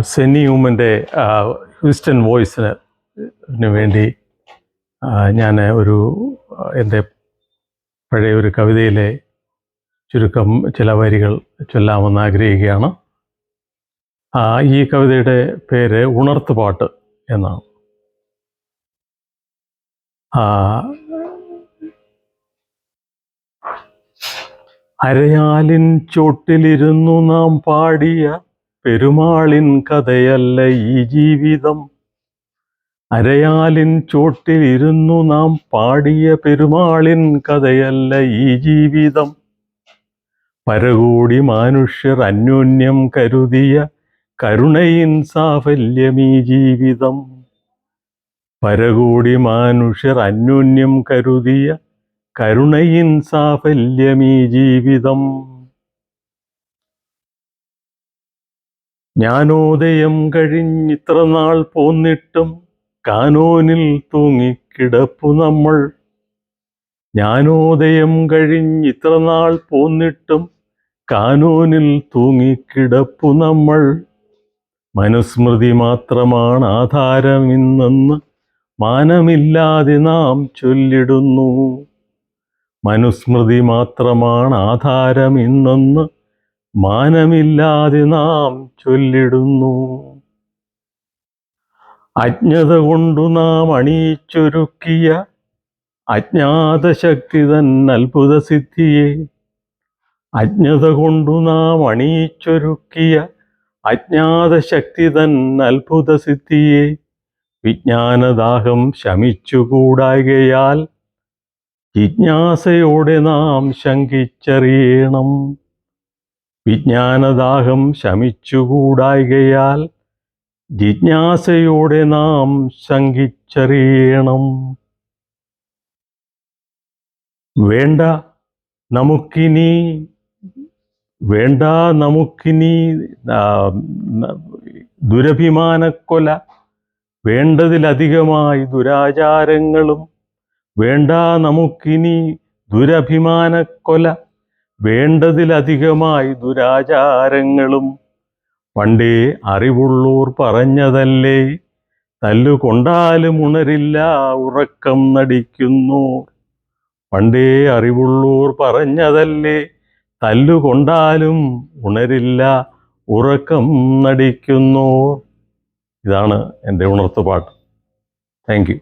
സെന്നി ഹ്യൂമന്റെ Houston വോയിസിന് വേണ്ടി ഞാൻ ഒരു എന്റെ പഴയ ഒരു കവിതയിലെ ചുരുക്കം ചില വരികൾ ചൊല്ലാമെന്ന് ആഗ്രഹിക്കുകയാണ്. ഈ കവിതയുടെ പേര് ഉണർത്തുപാട്ട് എന്നാണ്. അരയാലിൻ ചോട്ടിലിരുന്നു നാം പാടിയ പെരുമാളിൻ കഥയല്ല ഈ ജീവിതം. അരയാലിൻ ചോട്ടിലിരുന്നു നാം പാടിയ പെരുമാളിൻ കഥയല്ല ഈ ജീവിതം. പരകോടി മനുഷ്യർ അന്യോന്യം കരുതിയ കരുണയിൻ സാഫല്യം ഈ ജീവിതം. പരകോടി മനുഷ്യർ അന്യോന്യം കരുതിയ കരുണയിൻ സാഫല്യം ഈ ജീവിതം. ജ്ഞാനോദയം കഴിഞ്ഞിത്ര നാൾ പോന്നിട്ടും കാനോനിൽ തൂങ്ങിക്കിടപ്പു നമ്മൾ. ജ്ഞാനോദയം കഴിഞ്ഞിത്ര നാൾ പോന്നിട്ടും കാനോനിൽ തൂങ്ങിക്കിടപ്പു നമ്മൾ. മനുസ്മൃതി മാത്രമാണ് ആധാരം ഇന്നെന്ന് മാനമില്ലാതെ നാം ചൊല്ലിടുന്നു. മനുസ്മൃതി മാത്രമാണ് ആധാരം ഇന്നെന്ന് മാനമില്ലാതെ നാം ചൊല്ലിടുന്നു. അജ്ഞത കൊണ്ടു നാം അണിയിച്ചൊരുക്കിയ അജ്ഞാത ശക്തി തൻ അത്ഭുത സിദ്ധിയെ അജ്ഞത കൊണ്ടു നാം അണിയിച്ചൊരുക്കിയ അജ്ഞാത ശക്തി തൻ അത്ഭുത സിദ്ധിയെ വിജ്ഞാനദാഹം ശമിച്ചുകൂടായകയാൽ ജിജ്ഞാസയോടെ നാം ശങ്കിച്ചറിയണം. വിജ്ഞാനദാഹം ശമിച്ചുകൂടായികയാൽ ജിജ്ഞാസയോടെ നാം ശങ്കിച്ചറിയണം. വേണ്ട നമുക്കിനി വേണ്ട നമുക്കിനി ദുരഭിമാനക്കൊല വേണ്ടതിലധികമായി ദുരാചാരങ്ങളും വേണ്ട നമുക്കിനി ദുരഭിമാനക്കൊല വേണ്ടതിലധികമായി ദുരാചാരങ്ങളും. പണ്ടേ അറിവുള്ളൂർ പറഞ്ഞതല്ലേ? തല്ലുകൊണ്ടാലും ഉണരില്ല ഉറക്കം നടിക്കുന്നു പണ്ടേ അറിവുള്ളൂർ പറഞ്ഞതല്ലേ? തല്ലുകൊണ്ടാലും ഉണരില്ല ഉറക്കം നടിക്കുന്നു ഇതാണ് എന്റെ ഉണർത്തുപാട്ട് താങ്ക് യു.